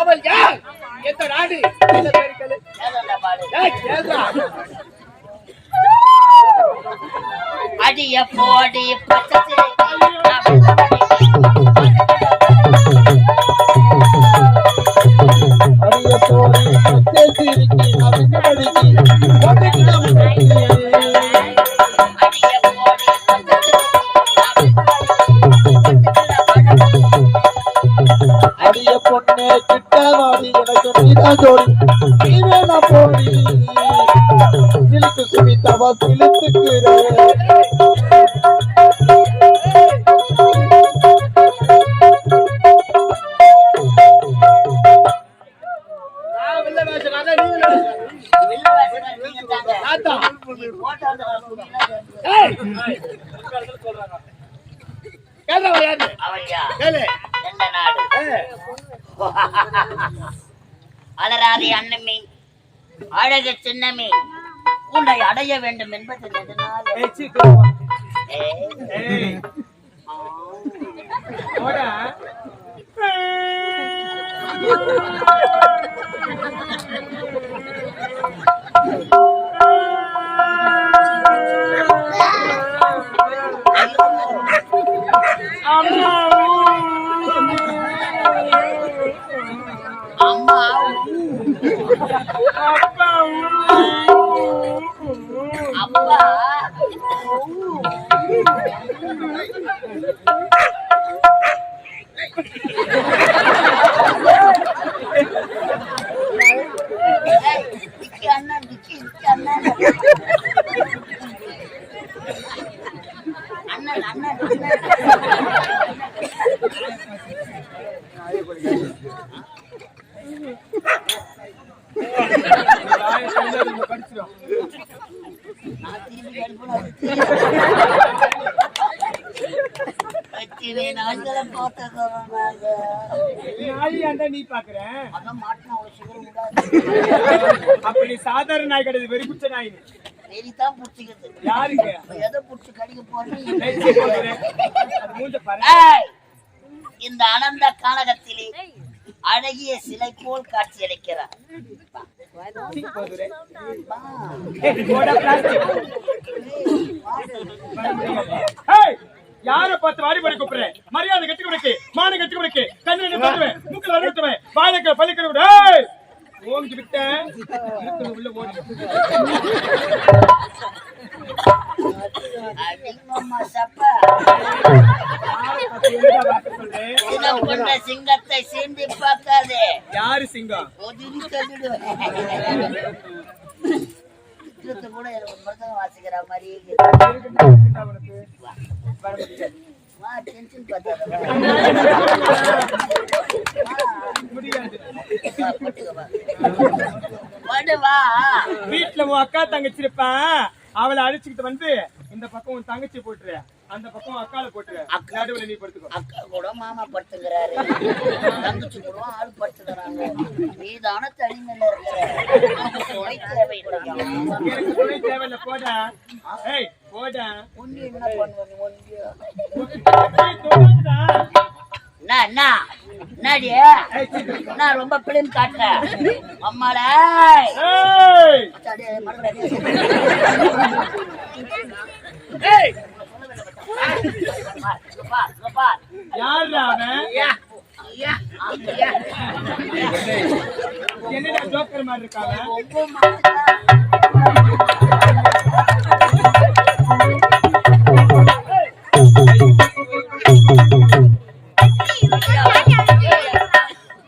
அவள் யார் எந்த நாடு அடிய போடி பச்சை கிட்டவாடி எனக்கு நீதான் ஜோடி. நீ வேணா போடி. சிலுக்கு சுமித்தாவா சிலுத்துக்குற நான் அலராதி அன்னமே அழகு சின்னமே உன்னை அடைய வேண்டும் என்பது. அம்மா அப்பா. நீ பாக்குற அப்படி சாதாரண நாய் கிடையாது வெறி குச்ச நாய் வெறிதான் பிடிச்சிக்கிறது யாருக்கு எதை பிடிச்சி கடிக்க ஏய், இந்த அனந்த காலகத்திலே அழகிய சிலை போல் காட்சியளிக்கிறார் யார போகுது. வா. பார்த்து வாடி பண்ணி கூப்பிடுறேன் மரியாதை கட்டி கொடுக்கு மான கட்டி கொடுக்கு. கண்ணு ரெண்டு பார்த்துவேன் மூக்கில் வரட்டுவேன் வாழைக்க பள்ளிக்கிற விட ஓங்கி விட்டேன். உள்ள ஓடி சித்திரத்தை கூட மருந்தகம் வாசிக்கிற. வா டென்ஷன் வீட்டுல உன் அக்கா தங்கச்சி இருப்பா அவளை அழைச்சுக்கிட்டு வந்து இந்த பக்கம் உன் தங்கச்சி போட்டுரு. அந்த பக்கம் அக்கால போட்டுரு அக்கா. நடுவுல நீ படுத்துக்கோ. அக்கா கூட மாமா படுத்துக்கிறாரு. தங்கச்சி கூட ஆள் படுத்துக்கிறாங்க. நீதான தனிமையில இருக்கிற. துணை தேவைப்படுறாங்க எனக்கு துணை தேவையில்ல போடா. ஏய் போடா. ஒண்ணு என்ன பண்ணுவாங்க ஒண்ணு ஏய், தொடாதடா. என்ன என்ன? என்னடி? ஏய், சீக்கிரம். நான் ரொம்ப பிளிம் காட்டுறேன் ஏய். யாருடா அவன் என்னடா ஜோக்கர் மாதிரி இருக்காங்க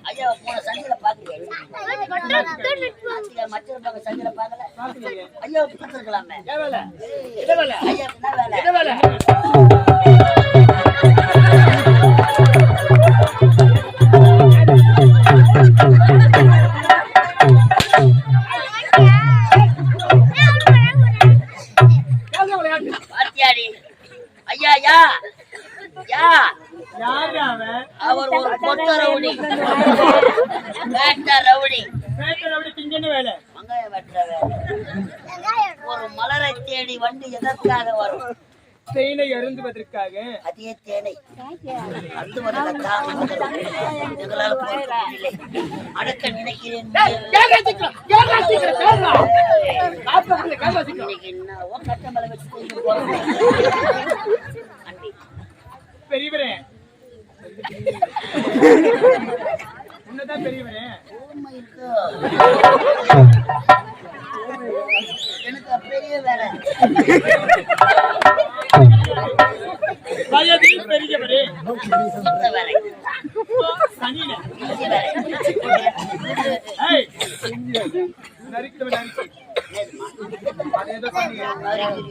ஐயா போன சங்கில பாக்கல. ஐயா கொடுத்துருக்கலாமே என்ன ஒரு மலரை தேடி வண்டு எதற்காக வரும்? தேனை அருந்துவதற்காக. அதே தேனை. அடக்க நினைக்கிறேன். பெரியவரே. உன்னதான் பெரியவரே.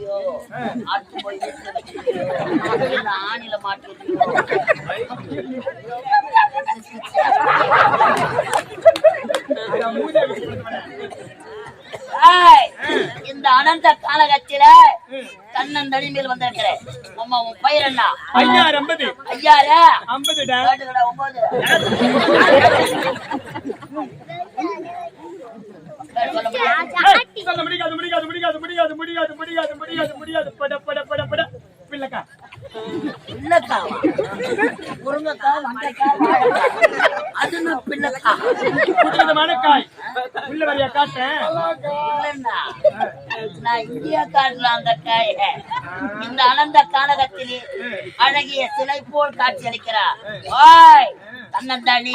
வச்சிருக்கியோ இந்த அனந்த காலகத்தில கண்ணன் தனிமையில் வந்திருக்கிறேன். அம்மா உன் பயிர் என்ன? ஐயாயிரம் ஐம்பது. ஐயாயிரம் ஒன்பது முடியாது முடியாது முடியாது முடியாது முடியாது முடியாது முடியாது. பட பட பட பட. பிள்ளைக்கா. பிள்ளைக்கா. நான் அந்த காய. இந்த அனந்த காலகத்திலே அழகிய சிலை போல் காட்சி அளிக்கிறார் ஓய் தன்னந்தானி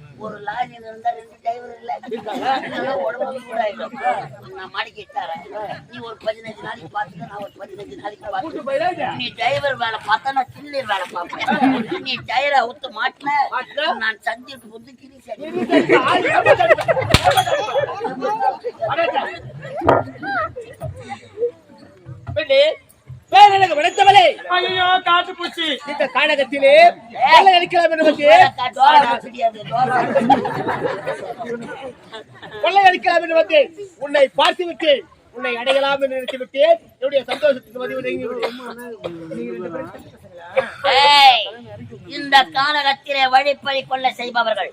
ஒரு லாரி இருந்தா ரெண்டு டிரைவர் இல்ல. உடம்பு கூட. நான் மாடிக்கு தரேன். நீ ஒரு பதினஞ்சு நாளைக்கு பார்த்துக்க நான் ஒரு பதினஞ்சு நாளைக்கு பார்த்துக்க நீ டிரைவர் வேலை பார்த்தா நான் சில்லர் வேலை பார்ப்பேன். நீ டயரை அவுத்து மாட்டின நான் சந்திட்டு புந்து கிரி சரி பேரழகு விளைத்தவளே. ஐயோ காட்டு பூச்சி. இந்த கானகத்திலே வேலை அடிக்கலாம் என்று வந்து கொள்ளை அடிக்கலாம் என்று வந்து உன்னை பார்த்து விட்டு உன்னை அடையலாம் என்று நினைத்து என்னுடைய சந்தோஷத்துக்கு மதிவு இந்த கானகத்திலே வழிப்பறி கொள்ள செய்பவர்கள்.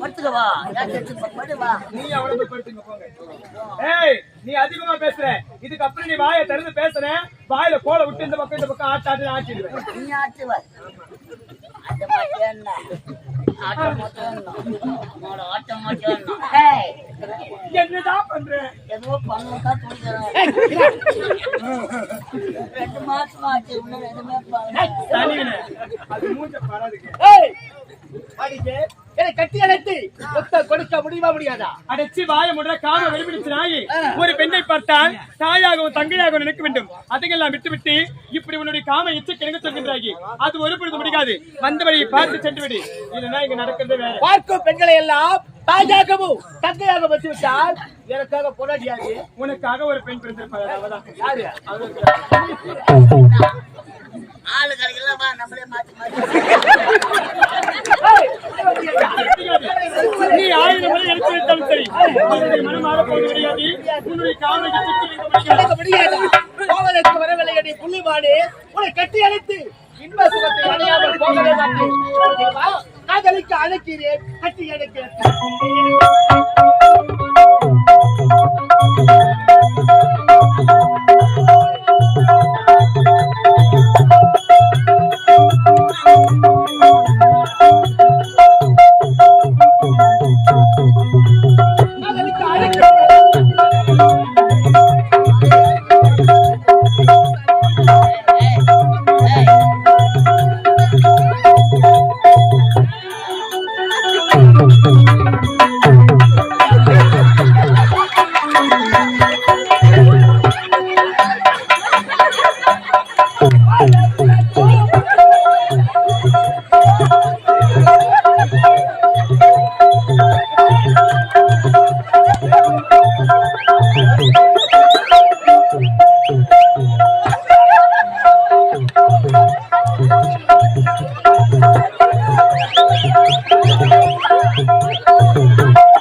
படுத்துக்கவா நீ அவ்வளவு படுத்துங்க ஏய் நீ அதிகமா பேசுற. இதுக்கு அப்புறம் நீ வாயை திறந்து பேசுற வாயில கோலை விட்டு இந்த பக்கம் இந்த பக்கம் ஆட்டு ஆட்டு ஆட்டிடுவேன். நீ ஆட்டுவார் ஆட்ட மாட்டேன்னா ஆட்ட மாட்டேன்னா ஏதோ துணிக்கிறேன் ரெண்டு மாசம் ஆச்சு இன்னும் எதுவுமே கட்டி அழைத்து கொடுக்க முடியுமா முடியாதா? அடைச்சி வாய முடுற காம வெளிப்பிடிச்சு நாயி. ஒரு பெண்ணை பார்த்தால் தாயாகவும் தங்கையாகவும் நினைக்க வேண்டும். அதையெல்லாம் விட்டுவிட்டு இப்படி உன்னுடைய காம இச்சை கிணங்க சொல்கின்றாயி. அது ஒரு பொழுது முடியாது. வந்த வழியை பார்த்து சென்று விடு. இல்லைன்னா இங்க நடக்கிறது வேற. பார்க்கும் பெண்களை எல்லாம் தாஜாகவும் தங்கையாக வச்சு விட்டால் எனக்காக போராடியாது உனக்காக ஒரு பெண் பிறந்திருப்பாள் அவதான். யாரு? ஆளு நம்மளே மாத்தி மாத்தி. நீ ஆயிரம் முறை எடுத்து வைத்தாலும் சரி. உன்னுடைய மனம் மாறப்போவது கிடையாது உன்னுடைய முடியாதா. போவதற்கு வரவில்லை அடி புள்ளிமாடு உன்னை கட்டி அழைத்து இன்ப சுகத்தை அடையாமல் போகவே மாட்டேன். ஓகேவா? காதலிக்க அழைக்கிறேன் கட்டி அழைக்கிறேன் Música Thank you.